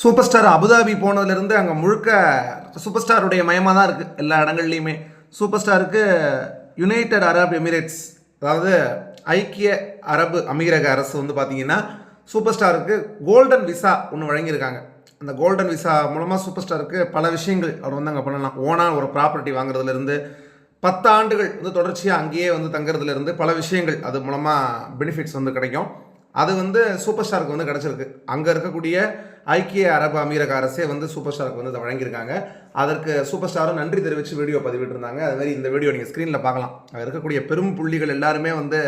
Super star Abu Dhabi போனதுலேருந்து அங்கே முழுக்க super ஸ்டாருடைய மயமாக தான் இருக்குது எல்லா இடங்கள்லையுமே. சூப்பர் ஸ்டாருக்கு யுனைடெட் அரப் எமிரேட்ஸ் அதாவது ஐக்கிய அரபு அமீரக அரசு வந்து பார்த்தீங்கன்னா சூப்பர் ஸ்டாருக்கு கோல்டன் விசா ஒன்று வழங்கியிருக்காங்க. அந்த கோல்டன் விசா மூலமாக சூப்பர் ஸ்டாருக்கு பல விஷயங்கள் அவர் வந்து அங்கே பண்ணலாம். ஓனாக ஒரு ப்ராப்பர்ட்டி வாங்குறதுலேருந்து பத்து ஆண்டுகள் வந்து தொடர்ச்சியாக அங்கேயே வந்து தங்குறதுலேருந்து பல விஷயங்கள் அது மூலமாக பெனிஃபிட்ஸ் வந்து கிடைக்கும். அது வந்து சூப்பர் ஸ்டாருக்கு வந்து கிடச்சிருக்கு. அங்கே இருக்கக்கூடிய ஐக்கிய அரபு அமீரக அரசே வந்து சூப்பர் ஸ்டாருக்கு வந்து இதை வழங்கியிருக்காங்க. அதற்கு சூப்பர் ஸ்டாரும் நன்றி தெரிவித்து வீடியோ பதிவிட்டிருந்தாங்க. அது மாதிரி இந்த வீடியோ நீங்கள் ஸ்க்ரீனில் பார்க்கலாம். அங்கே இருக்கக்கூடிய பெரும் புள்ளிகள் எல்லாருமே வந்து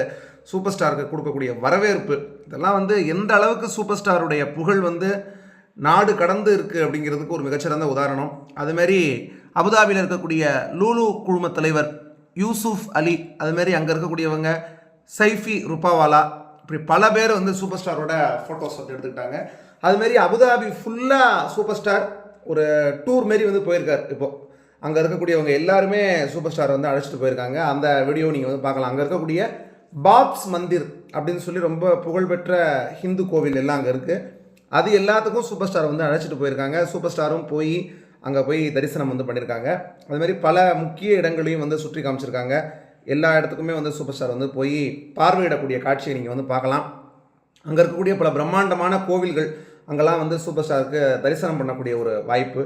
சூப்பர் ஸ்டாருக்கு கொடுக்கக்கூடிய வரவேற்பு. இதெல்லாம் வந்து எந்த அளவுக்கு சூப்பர் ஸ்டாருடைய புகழ் வந்து நாடு கடந்து இருக்குது அப்படிங்கிறதுக்கு ஒரு மிகச்சிறந்த உதாரணம். அதுமாரி அபுதாபியில் இருக்கக்கூடிய லூலு குழும தலைவர் யூசுஃப் அலி அதுமாரி அங்கே இருக்கக்கூடியவங்க சைஃபி ருப்பாவாலா இப்படி பல பேர் வந்து சூப்பர் ஸ்டாரோட ஃபோட்டோஸ் வந்து எடுத்துக்கிட்டாங்க. அதுமாரி அபுதாபி ஃபுல்லாக சூப்பர் ஸ்டார் ஒரு டூர் மாரி வந்து போயிருக்கார் இப்போது அங்கே இருக்கக்கூடியவங்க எல்லாருமே சூப்பர் ஸ்டார் வந்து அழைச்சிட்டு போயிருக்காங்க. அந்த வீடியோ நீங்கள் வந்து பார்க்கலாம். அங்கே இருக்கக்கூடிய பாப்ஸ் மந்திர் அப்படின்னு சொல்லி ரொம்ப புகழ்பெற்ற ஹிந்து கோவில் எல்லாம் அங்கே இருக்குது அது எல்லாத்துக்கும் சூப்பர் ஸ்டார் வந்து அழைச்சிட்டு போயிருக்காங்க. சூப்பர் ஸ்டாரும் போய் அங்கே போய் தரிசனம் வந்து பண்ணியிருக்காங்க அதுமாரி பல முக்கிய இடங்களையும் வந்து சுற்றி காமிச்சிருக்காங்க. எல்லா இடத்துக்குமே வந்து சூப்பர் ஸ்டார் வந்து போய் பார்வையிடக்கூடிய காட்சியை நீங்கள் வந்து பார்க்கலாம். அங்கே இருக்கக்கூடிய பல பிரம்மாண்டமான கோவில்கள் அங்கெல்லாம் வந்து சூப்பர் ஸ்டாருக்கு தரிசனம் பண்ணக்கூடிய ஒரு வாய்ப்பு.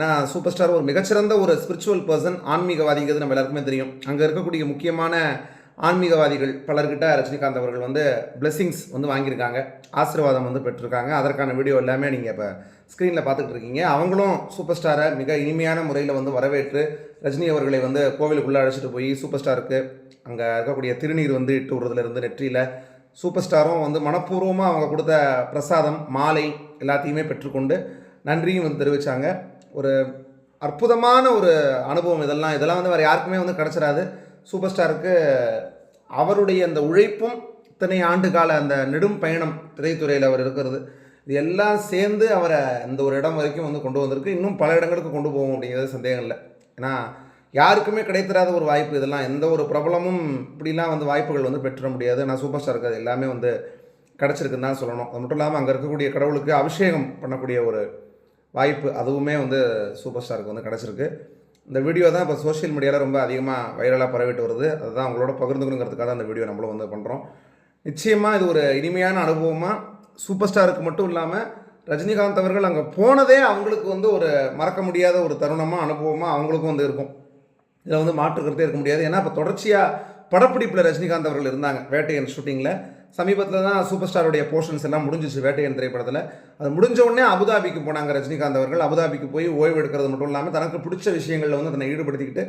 நான் சூப்பர் ஸ்டார் ஒரு மிகச்சிறந்த ஒரு ஸ்பிரிச்சுவல் பர்சன் ஆன்மீகவாதிங்கிறது நம்ம எல்லாருக்குமே தெரியும். அங்கே இருக்கக்கூடிய முக்கியமான ஆன்மீகவாதிகள் பலர்கிட்ட ரஜினிகாந்த் அவர்கள் வந்து blessings வந்து வாங்கியிருக்காங்க. ஆசீர்வாதம் வந்து பெற்றிருக்காங்க. அதற்கான வீடியோ எல்லாமே நீங்கள் இப்போ ஸ்க்ரீனில் பார்த்துக்கிட்டு இருக்கீங்க. அவங்களும் சூப்பர் ஸ்டாரை மிக இனிமையான முறையில் வந்து வரவேற்று ரஜினி அவர்களை வந்து கோவிலுக்குள்ளே அழைச்சிட்டு போய் சூப்பர் ஸ்டாருக்கு அங்கே இருக்கக்கூடிய திருநீர் வந்து இட்டு விடுறதுலேருந்து நெற்றியில் சூப்பர் ஸ்டாரும் வந்து மனப்பூர்வமாக அவங்க கொடுத்த பிரசாதம் மாலை எல்லாத்தையுமே பெற்றுக்கொண்டு நன்றியும் வந்து தெரிவித்தாங்க ஒரு அற்புதமான ஒரு அனுபவம் இதெல்லாம். இதெல்லாம் வந்து வேறு யாருக்குமே வந்து கிடச்சிடாது சூப்பர் ஸ்டாருக்கு அவருடைய அந்த உழைப்பும் இத்தனை ஆண்டு கால அந்த நெடும் பயணம் திரைத்துறையில் அவர் இருக்கிறது. இது எல்லாம் சேர்ந்து அவரை இந்த ஒரு இடம் வரைக்கும் வந்து கொண்டு வந்திருக்கு. இன்னும் பல இடங்களுக்கு கொண்டு போகும் அப்படிங்கிறது சந்தேகம் இல்லை. ஏன்னா யாருக்குமே கிடைத்திராத ஒரு வாய்ப்பு இதெல்லாம். எந்த ஒரு பிரபலமும் இப்படிலாம் வந்து வாய்ப்புகள் வந்து பெற்றுட முடியாது. ஆனால் சூப்பர் ஸ்டாருக்கு அது எல்லாமே வந்து கிடச்சிருக்குன்னு தான் சொல்லணும். அது மட்டும் இல்லாமல் அங்கே இருக்கக்கூடிய கடவுளுக்கு அபிஷேகம் பண்ணக்கூடிய ஒரு வாய்ப்பு அதுவுமே வந்து சூப்பர் ஸ்டாருக்கு வந்து கிடச்சிருக்கு. இந்த வீடியோ தான் இப்போ சோஷியல் மீடியாவில் ரொம்ப அதிகமாக வைரலாக பரவிட்டு வருது. அதுதான் உங்களோட பகிர்ந்துக்கணுங்கிறதுக்காக தான் அந்த வீடியோ நம்மளும் வந்து பண்ணுறோம் நிச்சயமாக இது ஒரு இனிமையான அனுபவமாக சூப்பர் ஸ்டாருக்கு மட்டும் இல்லாமல் ரஜினிகாந்த் அவர்கள் அங்கே போனதே அவங்களுக்கு வந்து ஒரு மறக்க முடியாத ஒரு தருணமாக அனுபவமாக அவங்களுக்கும் வந்து இருக்கும். இதில் வந்து மாற்றுக்கிறதே இருக்க முடியாது. ஏன்னா இப்போ தொடர்ச்சியாக படப்பிடிப்பில் ரஜினிகாந்த் அவர்கள் இருந்தாங்க. வேட்டையன் ஷூட்டிங்கில் சமீபத்தில் தான் சூப்பர் ஸ்டாருடைய போர்ஷன்ஸ் எல்லாம் முடிஞ்சிச்சு வேட்டையன் திரைப்படத்தில். அது முடிஞ்ச உடனே அபுதாபிக்கு போனாங்க ரஜினிகாந்த் அவர்கள். அபுதாபிக்கு போய் ஓய்வு எடுக்கிறது மட்டும் இல்லாமல் தனக்கு பிடிச்ச விஷயங்களில் வந்து தன்னை ஈடுபடுத்திக்கிட்டு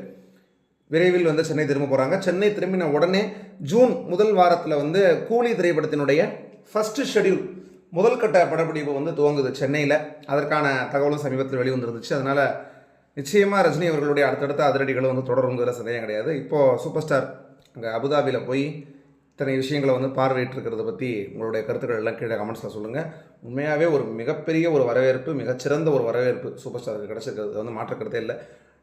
விரைவில் வந்து சென்னை திரும்ப போகிறாங்க சென்னை திரும்பின உடனே ஜூன் முதல் வாரத்தில் வந்து கூலி திரைப்படத்தினுடைய ஃபஸ்ட்டு ஷெட்யூல் முதல் கட்ட படப்பிடிப்பு வந்து துவங்குது சென்னையில். அதற்கான தகவலும் சமீபத்தில் வெளிவந்துருந்துச்சு. அதனால் நிச்சயமாக ரஜினி அவர்களுடைய அடுத்தடுத்த அதிரடிகளும் வந்து தொடருங்கிற சந்தேகம் கிடையாது. இப்போது சூப்பர் ஸ்டார் அங்கே அபுதாபியில் போய் இத்தனை விஷயங்களை வந்து பார்வையிட்டிருக்கிறத பற்றி உங்களுடைய கருத்துக்கள் எல்லாம் கீழே கமெண்ட்ஸில் சொல்லுங்கள் உண்மையாகவே ஒரு மிகப்பெரிய ஒரு வரவேற்பு மிகச்சிறந்த ஒரு வரவேற்பு சூப்பர் ஸ்டாருக்கு கிடச்சிருக்கிறது. வந்து மாற்றக்கிறதே இல்லை.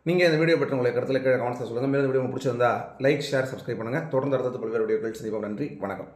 நீங்கள் இந்த வீடியோ பற்றி உங்களுடைய கருத்தில் கீழே கமெண்ட்ஸில் சொல்லுங்கள் மேலும் வீடியோ பிடிச்சிருந்தா லைக் ஷேர் சப்ஸ்கிரைப் பண்ணுங்கள் தொடர்ந்து அடுத்தது பல்வேறு வீடியோக்கள் சந்திப்போம். நன்றி. வணக்கம்.